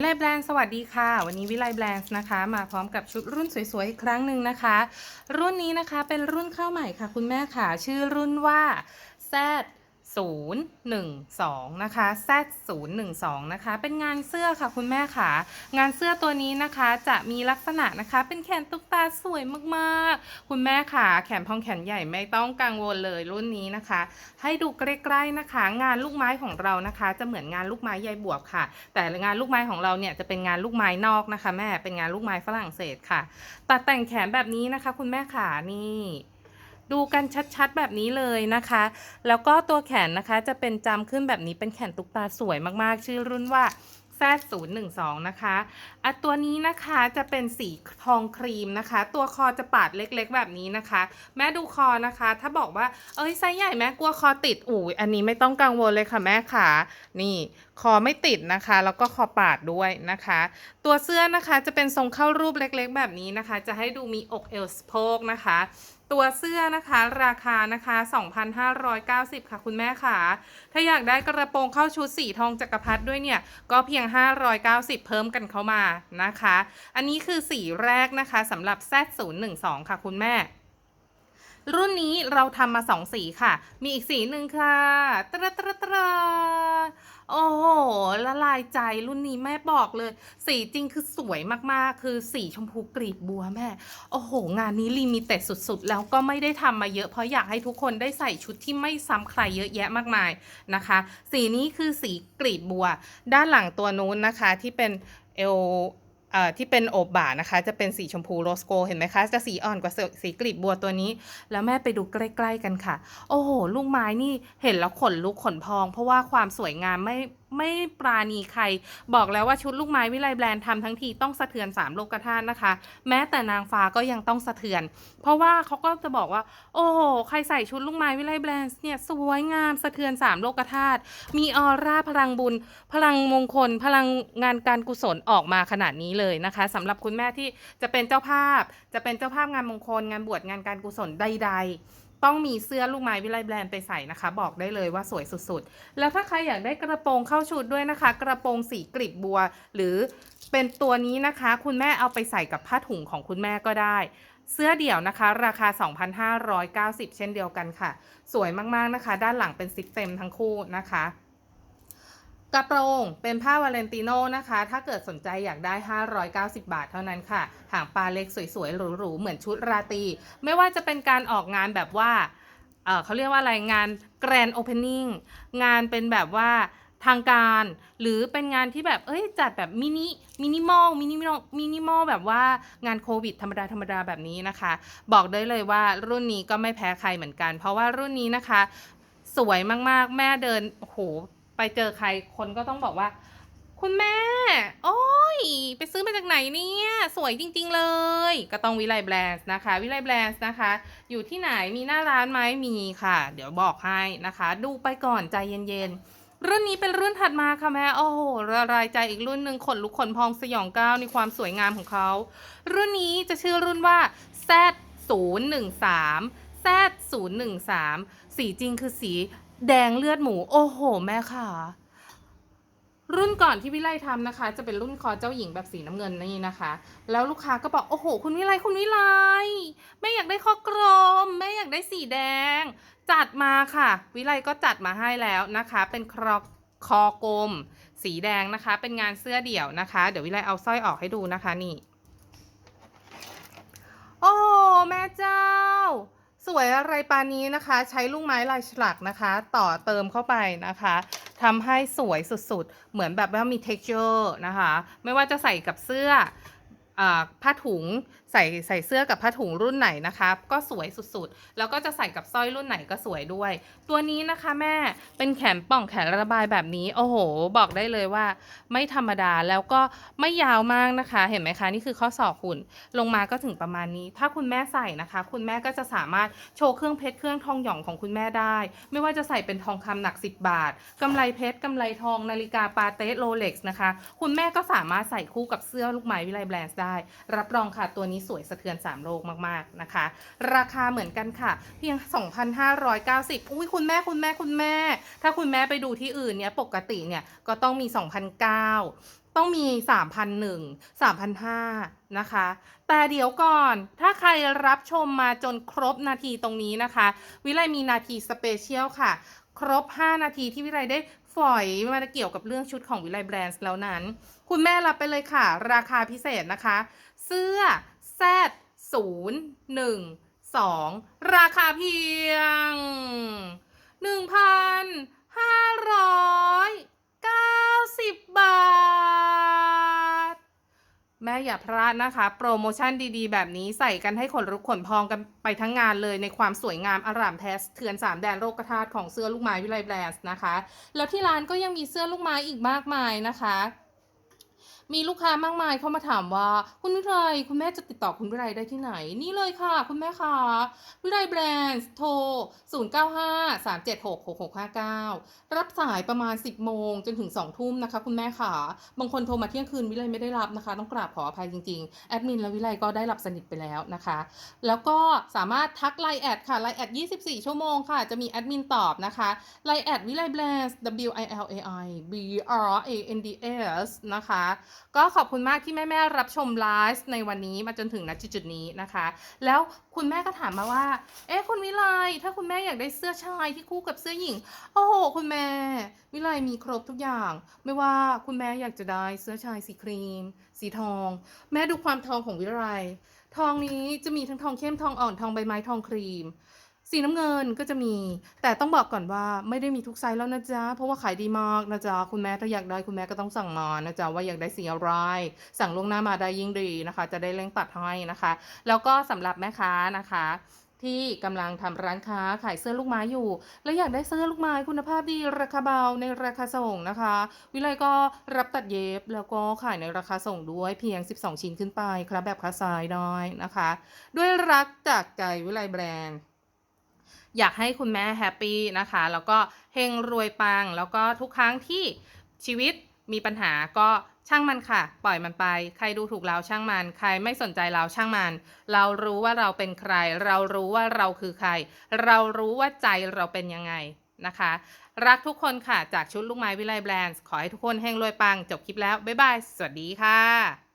วิไลแบรนด์สวัสดีค่ะ วันนี้วิไลแบรนด์นะคะ มาพร้อมกับชุดรุ่นสวยๆอีกครั้งหนึ่งนะคะ รุ่นนี้นะคะเป็นรุ่นเข้าใหม่ค่ะ คุณแม่ค่ะ ชื่อรุ่นว่า Z 0 1 2 นะคะ Z 0 1 2นะคะ เป็นงานเสื้อค่ะคุณแม่ค่ะ งานเสื้อตัวนี้นะคะจะมีลักษณะนะคะ เป็นแขนตุ๊กตาสวยมากๆ คุณแม่ค่ะ แขนพองแขนใหญ่ไม่ต้องกังวลเลยรุ่นนี้นะคะ ให้ดูใกล้ๆนะคะ งานลูกไม้ของเรานะคะ จะเหมือนงานลูกไม้ใยบวบค่ะ แต่งานลูกไม้ของเราเนี่ยจะเป็นงานลูกไม้นอกนะคะ แม่เป็นงานลูกไม้ฝรั่งเศสค่ะ ตัดแต่งแขนแบบนี้นะคะ คุณแม่ขานี่ ดูกันชัดๆแบบนี้เลยนะคะ แล้วก็ตัวแขนนะคะจะเป็นจำขึ้นแบบนี้เป็นแขนตุ๊กตาสวยมากๆ ชื่อรุ่นว่า Z 0 1 2 นะคะอะตัวนี้นะคะจะเป็นสีทองครีมนะคะ ตัวคอจะปาดเล็กๆ แบบนี้นะคะ แม่ดูคอนะคะ ถ้าบอกว่า เอ้ยไซส์ใหญ่แม่กลัวคอติดอู๋อันนี้ไม่ต้องกังวลเลยค่ะแม่ขานี่ คอไม่ติดนะคะ แล้วก็คอปาดด้วยนะคะ ตัวเสื้อนะคะจะเป็นทรงเข้ารูปเล็กๆ แบบนี้นะคะ จะให้ดูมีอกเอวสะโพกนะคะ ตัวเสื้อนะคะราคานะคะ 2,590 ค่ะคุณแม่ค่ะถ้าอยากได้กระโปรงเข้าชุดสีทองจักรพรรดิด้วยเนี่ย ก็เพียง 590 เพิ่มกันเข้ามานะคะ อันนี้คือสีแรกนะคะสำหรับ Z012 ค่ะคุณแม่ รุ่นนี้เราทำมาสองสีค่ะ มีอีกสีหนึ่งค่ะตระตระตระโอ้โหละลายใจรุ่นนี้แม่บอกเลย สีจริงคือสวยมากๆ คือสีชมพูกรีบบัวแม่ โอ้โห งานนี้ลิมิเต็ดสุดๆ แล้วก็ไม่ได้ทำมาเยอะเพราะอยากให้ทุกคนได้ใส่ชุดที่ไม่ซ้ำใครเยอะแยะมากมายนะคะ สีนี้คือสีกรีบบัว ด้านหลังตัวนู้นนะคะที่เป็นเอล ที่เป็นโอบบ่านะคะ จะเป็นสีชมพูโรสโกเห็นไหมคะ จะสีอ่อนกว่าสีสีกลีบบัวตัวนี้ แล้วแม่ไปดูใกล้ ๆ กันค่ะ โอ้โห ลูกไม้นี่เห็นแล้วขนลุกขนพอง เพราะว่าความสวยงามไม่ ไม่ปราณีใคร บอกแล้วว่าชุดลูกไม้วิไลแบรนด์ทำทั้งทีต้องสะเทือนสามโลกธาตุนะคะ แม้แต่นางฟ้าก็ยังต้องสะเทือน เพราะว่าเขาก็จะบอกว่า โอ้โหใครใส่ชุดลูกไม้วิไลแบรนด์เนี่ยสวยงามสะเทือนสามโลกธาตุมีออร่าพลังบุญ พลังมงคล พลังงานการกุศลออกมาขนาดนี้เลยนะคะสำหรับคุณแม่ที่จะเป็นเจ้าภาพ จะเป็นเจ้าภาพงานมงคล งานบวชงานการกุศลใดๆ ต้องมีเสื้อลูกไม้วิไลแบรนด์ไปใส่นะคะ บอกได้เลยว่าสวยสุดๆ แล้วถ้าใครอยากได้กระโปรงเข้าชุดด้วยนะคะ กระโปรงสีกลีบบัว หรือเป็นตัวนี้นะคะ คุณแม่เอาไปใส่กับผ้าถุงของคุณแม่ก็ได้ เสื้อเดี่ยวนะคะ ราคา 2,590 เช่นเดียวกันค่ะ สวยมากๆนะคะ ด้านหลังเป็นซิปเต็มทั้งคู่นะคะ กระโปรงเป็นผ้าวาเลนติโนนะคะ ถ้าเกิดสนใจอยากได้ 590 บาทเท่านั้นค่ะ หางปลาเล็กสวยๆ หรูๆ เหมือนชุดราตรี ไม่ว่าจะเป็นการออกงานแบบว่าเเขาเรียกว่าอะไรงานแกรนด์โอเพนนิ่งงานเป็นแบบว่าทางการ หรือเป็นงานที่แบบ เอ้ย จัดแบบมินิมินิมอลมินิมอลมินิมอลแบบว่างานโควิดธรรมดาธรรมดาแบบนี้นะคะ บอกได้เลยว่ารุ่นนี้ก็ไม่แพ้ใครเหมือนกัน เพราะว่ารุ่นนี้นะคะ สวยมากๆ แม่เดินโอ้โห ไปเจอใครคนก็ต้องบอกว่า คุณแม่ โอ้ย ไปซื้อมาจากไหนเนี่ย สวยจริง ๆ เลย ก็ต้องวิไลแบรนด์นะคะ วิไลแบรนด์นะคะ อยู่ที่ไหนมีหน้าร้านไหมมีค่ะ เดี๋ยวบอกให้นะคะ ดูไปก่อนใจเย็นๆรุ่นนี้เป็นรุ่นถัดมาค่ะแม่ โอ้โหละลายใจอีกรุ่นหนึ่งขนลุกขนพองสยองก้าวในความสวยงามของเขา รุ่นนี้จะชื่อรุ่นว่า Z 0 1 3 Z 0 1 3 สีจริงคือสี แดงเลือดหมู โอ้โห แม่ค่ะ รุ่นก่อนที่วิไลทำนะคะ จะเป็นรุ่นคอเจ้าหญิงแบบสีน้ำเงินนี่นะคะ แล้วลูกค้าก็บอกโอ้โห คุณวิไลคุณวิไลแม่อยากได้คอกลมแม่อยากได้สีแดง จัดมาค่ะ วิไลก็จัดมาให้แล้วนะคะ เป็นครอคอกลม สีแดงนะคะ เป็นงานเสื้อเดี่ยวนะคะ เดี๋ยววิไลเอาสร้อยออกให้ดูนะคะนี่ โอ้โหแม่เจ้า สวยอะไรปานนี้นะคะ ใช้ลูกไม้ลายฉลักนะคะ ต่อเติมเข้าไปนะคะทำให้สวยสุดๆ เหมือนแบบว่ามี texture นะคะ ไม่ว่าจะใส่กับเสื้อ ผ้าถุงใส่ใส่เสื้อกับผ้าถุงรุ่นไหนนะคะก็สวยสุดๆ แล้วก็จะใส่กับสร้อยรุ่นไหนก็สวยด้วย ตัวนี้นะคะแม่เป็นแขนป่องแขนระบายแบบนี้ โอ้โห บอกได้เลยว่า ไม่ธรรมดาแล้วก็ไม่ยาวมากนะคะ เห็นไหมคะนี่คือข้อศอกคุณลงมาก็ถึงประมาณนี้ ถ้าคุณแม่ใส่นะคะ คุณแม่ก็จะสามารถโชว์เครื่องเพชรเครื่องทองหยองของคุณแม่ได้ ไม่ว่าจะใส่เป็นทองคำหนัก 10 บาทกำไรเพชรกำไรทองนาฬิกาปาเต้โรเล็กซ์นะคะ คุณแม่ก็สามารถใส่คู่กับเสื้อลูกไม้วิไลแบรนด์ได้รับรองค่ะตัวนี้สวยสะเทือน 3 โลกมากๆนะคะ ราคาเหมือนกันค่ะ เพียง 2,590 อุ้ยคุณแม่คุณแม่คุณแม่ ถ้าคุณแม่ไปดูที่อื่นเนี่ยปกติเนี่ยก็ต้องมี 2,009ต้องมี 3,001 3,005นะคะ แต่เดี๋ยวก่อน ถ้าใครรับชมมาจนครบนาทีตรงนี้นะคะ วิไลมีนาทีสเปเชียลค่ะ ครบ 5 นาทีที่วิไลได้ ฝอยมาเกี่ยวกับเรื่องชุดของวิไลแบรนด์แล้วนั้น คุณแม่รับไปเลยค่ะ ราคาพิเศษนะคะ เสื้อ Z 0 1 2 ราคาเพียง1,590 ม่อย่าพลาดนะคะ โปรโมชั่นดีๆ แบบนี้ใส่กันให้ขนลุกขนพองกันไปทั้งงานเลยในความสวยงามอร่ามแท้เถือนสามแดนโลกธาตุของเสื้อลูกไม้วิไลแบรนด์นะคะ แล้วที่ร้านก็ยังมีเสื้อลูกไม้อีกมากมายนะคะ มีลูกค้ามากมายเข้ามาถามว่า คุณวิไลคุณแม่จะติดต่อคุณวิไลได้ที่ไหน นี่เลยค่ะ คุณแม่ค่ะวิไลแบรนด์โทร 095 376 6659 รับสายประมาณ 10 โมงจนถึง 2 ทุ่มนะคะ คุณแม่ค่ะ บางคนโทรมาเที่ยงคืนวิไลไม่ได้รับนะคะ ต้องกราบขออภัยจริงๆ แอดมินและวิไลก็ได้รับสนิทไปแล้วนะคะ แล้วก็สามารถทักไลน์แอดค่ะไลน์แอด24 ชั่วโมงค่ะ จะมีแอดมินตอบนะคะไลน์แอดวิไลแบรนด์ W I L A I B R A N D S นะคะก็ขอบคุณมากที่แม่ๆรับชมไลฟ์ในวันนี้มาจนถึงณจุดๆนี้นะคะ แล้วคุณแม่ก็ถามมาว่า เอ๊ะคุณวิไลถ้าคุณแม่อยากได้เสื้อชายที่คู่กับเสื้อหญิง โอ้โห คุณแม่ วิไลมีครบทุกอย่าง ไม่ว่าคุณแม่อยากจะได้เสื้อชายสีครีม สีทอง แม่ดูความทองของวิไลทองนี้จะมีทั้งทองเข้มทองอ่อนทองใบไม้ทองครีม สีน้ำเงินก็จะมี แต่ต้องบอกก่อนว่าไม่ได้มีทุกไซส์แล้วนะจ๊ะ เพราะว่าขายดีมากนะจ๊ะ คุณแม่ถ้าอยากได้คุณแม่ก็ต้องสั่งมานะจ๊ะ ว่าอยากได้สีอะไร สั่งล่วงหน้ามาได้ยิ่งดีนะคะ จะได้เร่งตัดให้นะคะ แล้วก็สำหรับแม่ค้านะคะที่กำลังทำร้านค้าขายเสื้อลูกไม้อยู่ แล้วอยากได้เสื้อลูกไม้คุณภาพดีราคาเบาในราคาส่งนะคะ วิไลก็รับตัดเย็บแล้วก็ขายในราคาส่งด้วยเพียง 12 ชิ้นขึ้นไปครับแบบคาสไซด์ได้นะคะ ด้วยรักจากใจวิไลแบรนด์ อยากให้คุณแม่แฮปปี้นะคะ แล้วก็เฮงรวยปัง แล้วก็ทุกครั้งที่ชีวิตมีปัญหาก็ช่างมันค่ะ ปล่อยมันไป ใครดูถูกเราช่างมัน ใครไม่สนใจเราช่างมัน เรารู้ว่าเราเป็นใคร เรารู้ว่าเราคือใคร เรารู้ว่าใจเราเป็นยังไงนะคะ รักทุกคนค่ะ จากชุดลูกไม้วิไลแบรนด์ ขอให้ทุกคนเฮงรวยปัง จบคลิปแล้ว บ๊ายบาย สวัสดีค่ะ